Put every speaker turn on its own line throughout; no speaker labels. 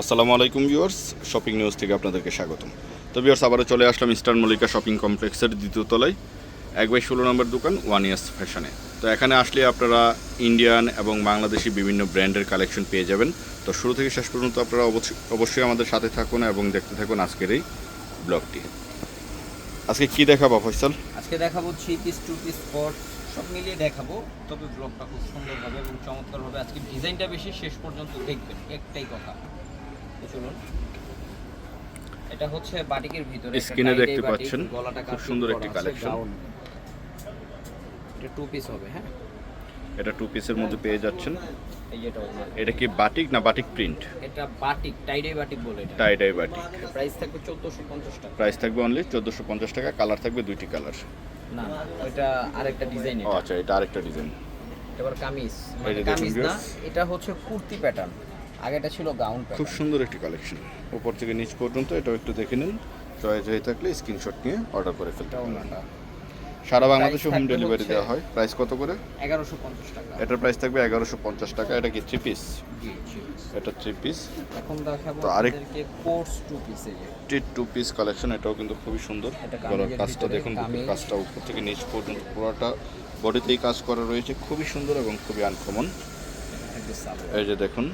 আসসালামু আলাইকুম viewers, shopping news থেকে আপনাদেরকে স্বাগতম। তো ভিউয়ার্স, আবারও চলে আসলাম ইস্টার্ন মল্লিকা শপিং কমপ্লেক্সের দ্বিতীয় তলায়, এক বাই ষোলো নম্বর দোকান ওয়ান ইয়ার্স ফ্যাশনে। তো এখানে আসলে আপনারা ইন্ডিয়ান এবং বাংলাদেশি বিভিন্ন ব্র্যান্ডের কালেকশন পেয়ে যাবেন। তো শুরু থেকে শেষ পর্যন্ত আপনারা অবশ্যই অবশ্যই আমাদের সাথে থাকুন এবং দেখতে থাকুন আজকের এই ব্লগটি। আজকে কি দেখাবো ফয়সাল?
আজকে দেখাবো three piece, two piece spot সব মিলিয়ে দেখাবো। তবে ব্লগটা খুব সুন্দর হবে এবং চমৎকার হবে আজকে ডিজাইনটা বেশি, শেষ পর্যন্ত দেখবেন, একটাই কথা। চলুন। এটা হচ্ছে বাটিকের ভিতরে
স্ক্রিনে দেখতে পাচ্ছেন, খুব সুন্দর একটি
gown। এটা টু পিস হবে হ্যাঁ?
এটা টু পিসের মধ্যে পেয়ে যাচ্ছেন। এটা কি বাটিক না বাটিক প্রিন্ট
এটা বাটিক টাইডাই বাটিক বলে এটা।
টাই ডাই বাটিক
প্রাইস থাকবে চোদ্দোশো পঞ্চাশ টাকা।
প্রাইস থাকবে অনলি চোদ্দোশো পঞ্চাশ টাকা কালার থাকবে দুইটি কালার
না ওইটা আরেকটা ডিজাইন
ও আচ্ছা এটা আরেকটা ডিজাইন
এবার কামিজ। মানে কামিজ না এটা হচ্ছে কুর্তি প্যাটার্ন আগেটা ছিল গাউন
খুব সুন্দর একটি কালেকশন উপর থেকে নিচ পর্যন্ত এটাও একটু দেখে নিন। চয়েস হয়ে থাকলে স্ক্রিনশট নিয়ে অর্ডার করে ফেলতে পারেন সারা বাংলাদেশে হোম ডেলিভারি দেওয়া হয়। প্রাইস কত করে?
এগারোশো পঞ্চাশ টাকা।
এটার প্রাইস থাকবে এগারোশো পঞ্চাশ টাকা। এটা কি থ্রি পিস এটা থ্রি পিস
এখন দেখাবো
তো আরেক-
কোর্স টু পিসে
টি টু পিস কালেকশন এটাও কিন্তু খুবই সুন্দর। গলার কাজটা দেখুন। কাজটা উপর থেকে নিচ পর্যন্ত পুরোটা বডিতেই কাজ করা রয়েছে। খুবই সুন্দর এবং খুবই আনকমন এই যে দেখুন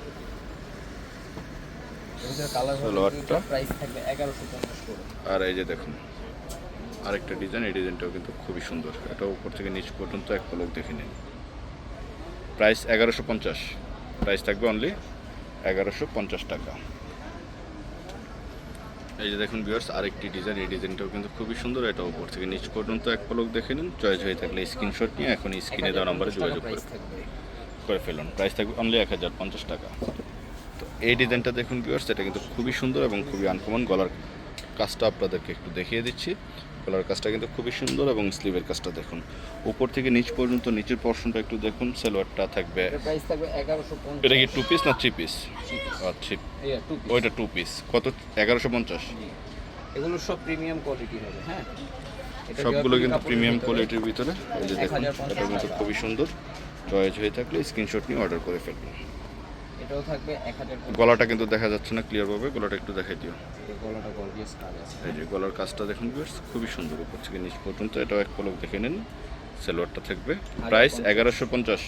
কালার
সালোয়ারটা।
প্রাইস থাকবে এগারোশো পঞ্চাশ করে।
আর এই যে দেখুন আরেকটা ডিজাইন এই ডিজাইনটাও কিন্তু খুবই সুন্দর। এটা উপর থেকে নিচ পর্যন্ত এক পলক দেখে নিন। প্রাইস এগারোশো পঞ্চাশ। প্রাইস থাকবে অনলি এগারোশো পঞ্চাশ টাকা। এই যে দেখুন ভিউয়ার্স আরেকটি ডিজাইন এই ডিজাইনটাও কিন্তু খুবই সুন্দর। এটা উপর থেকে নিচ পর্যন্ত এক পলক দেখে নিন। চয়েস হয়ে থাকলে স্ক্রিনশট নিয়ে এখন স্ক্রিনে দেওয়া নম্বরে যোগাযোগ করে ফেলুন। প্রাইস থাকবে অনলি এক হাজার পঞ্চাশ টাকা। এই ডিজাইনটা দেখুন ভিউয়ার্স এটা কিন্তু খুবই সুন্দর এবং খুবই আনকমন গলার কাজটা আপনাদেরকে একটু দেখিয়ে দিচ্ছি। গলার কাজটা কিন্তু খুবই সুন্দর এবং স্লিভের কাজটা দেখুন। উপর থেকে নিচ পর্যন্ত নিচের পর্শনটা একটু দেখুন সেলোয়ারটা থাকবে। এটা কি টু পিস না থ্রি পিস
পিস
ওইটা টু পিস কত? এগারোশো পঞ্চাশ।
এগুলো সব প্রিমিয়াম কোয়ালিটি হবে হ্যাঁ।
সবগুলো কিন্তু প্রিমিয়াম কোয়ালিটির ভিতরে। এই যে দেখুন
1050
এটা কিন্তু খুবই সুন্দর। চয়েস হয়ে থাকলে স্ক্রিনশট নিয়ে অর্ডার করে ফেলবেন।
এটাও থাকবে এক হাজার
গলাটা কিন্তু দেখা যাচ্ছে না ক্লিয়ারভাবে গলাটা একটু দেখাই দিও।
গলাটা গর্জিয়াস কাজ আছে।
এই যে গলার কাজটা দেখুন বেশ খুবই সুন্দর উপর থেকে নিচ পর্যন্ত। এটাও এক পলক দেখে নিন সেলোয়ারটা থাকবে। প্রাইস এগারোশো পঞ্চাশ।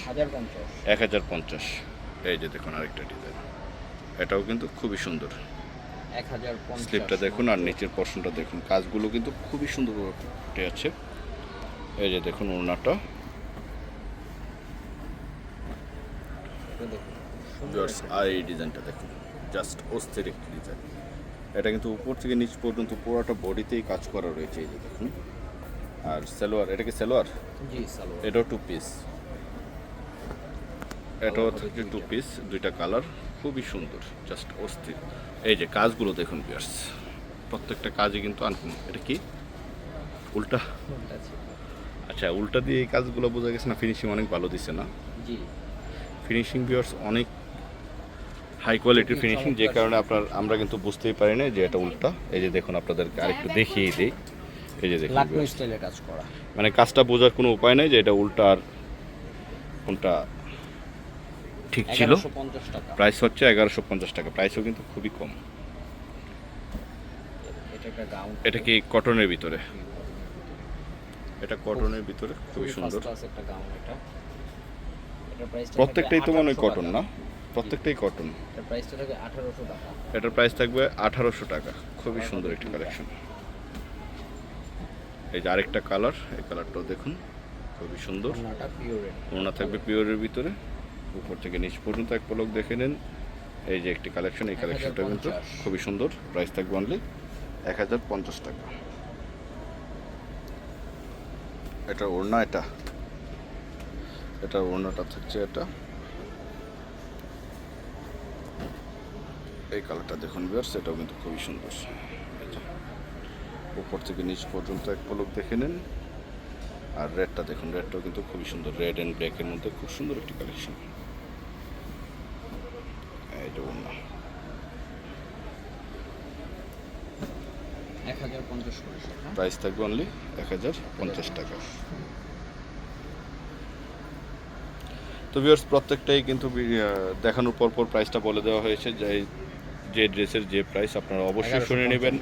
এক হাজার পঞ্চাশ। এই যে দেখুন আরেকটা ডিজাইন এটাও কিন্তু খুবই সুন্দর। স্লিপটা দেখুন আর নিচের পর্শনটা দেখুন। কাজগুলো কিন্তু খুবই সুন্দর ফুটে আছে। এই যে দেখুন ওড়নাটা।
দেখুন।
Viewers, আর এই ডিজাইনটা দেখুন। জাস্ট অস্থির একটি ডিজাইন এটা কিন্তু উপর থেকে নিচ পর্যন্ত পুরোটা বডিতেই কাজ করা রয়েছে এই যে দেখুন। আর সালোয়ার এটা কি সালোয়ার?
জি সালোয়ার।
এটাও টু পিস এটাও থাকে টু পিস দুইটা। কালার খুবই সুন্দর জাস্ট অস্থির। এই যে কাজগুলো দেখুন বিয়ার্স প্রত্যেকটা কাজই কিন্তু আনকমন এটা কি? উল্টা? আচ্ছা উল্টা দিয়ে এই কাজগুলো বোঝা গেছে না ফিনিশিং অনেক ভালো দিছে না।
জি।
ফিনিশিং বিয়ার্স অনেক হাই কোয়ালিটির ফিনিশিং যে কারণে আপনার আমরা কিন্তু বুঝতেই পারি না যে এটা উল্টা। এই যে দেখুন আপনাদেরকে আরেকটু দেখিয়ে দিই। এই যে দেখুন viewers।
স্টাইলে কাজ করা।
মানে কাজটা বোঝার কোনো উপায় নেই যে এটা উল্টা আর কোনটা ঠিক ছিল। প্রাইস হচ্ছে এগারোশো পঞ্চাশ টাকা। প্রাইসও কিন্তু খুবই কম।
এটা
কি কটনের ভিতরে? এটা কটনের ভিতরে খুবই সুন্দর। প্রত্যেকটাই তো মনে হয় কটন না? প্রত্যেকটাই কটন
প্রাইসটা আঠারোশো টাকা।
এটার প্রাইস থাকবে আঠারোশো টাকা। খুবই সুন্দর একটি কালেকশন এই যে আরেকটা কালার এই কালারটাও দেখুন খুবই সুন্দর। ওনা থাকবে পিওরের ভিতরে। উপর থেকে নিচ পর্যন্ত এক পলক দেখে নেন। এই যে একটি কালেকশন এই কালেকশনটা কিন্তু খুবই সুন্দর। প্রাইস থাকবে অনলি এক হাজার পঞ্চাশ টাকা। এটা ওড়না এটা। এটা ওড়নাটা থাকছে এটা। এই কালারটা দেখুন বিয়ার সেটাও কিন্তু খুবই সুন্দর। উপর থেকে নিচ পর্যন্ত এক পলক দেখে নেন। আর রেডটা দেখুন রেডটাও কিন্তু খুবই সুন্দর। রেড অ্যান্ড ব্ল্যাকের মধ্যে খুব সুন্দর একটি কালেকশন এইটা
সব, হ্যাঁ?
প্রাইস থাকবে অনলি এক হাজার পঞ্চাশ টাকা। তো ভিউয়ার্স প্রত্যেকটাই কিন্তু দেখানোর পর পর প্রাইসটা বলে দেওয়া হয়েছে। যে যে ড্রেসের যে প্রাইস আপনারা অবশ্যই শুনে নেবেন।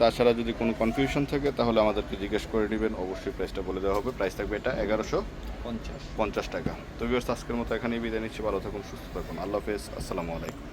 তাছাড়া যদি কোনো কনফিউশন থাকে তাহলে আমাদেরকে জিজ্ঞেস করে নেবেন। অবশ্যই প্রাইসটা বলে দেওয়া হবে। প্রাইস থাকবে এটা এগারোশো
পঞ্চাশ।
পঞ্চাশ টাকা। তো ভিউয়ার্স আজকের মতো এখানেই বিদায় নিচ্ছি। ভালো থাকুন সুস্থ থাকুন। আল্লাহ হাফেজ। আসসালামু আলাইকুম।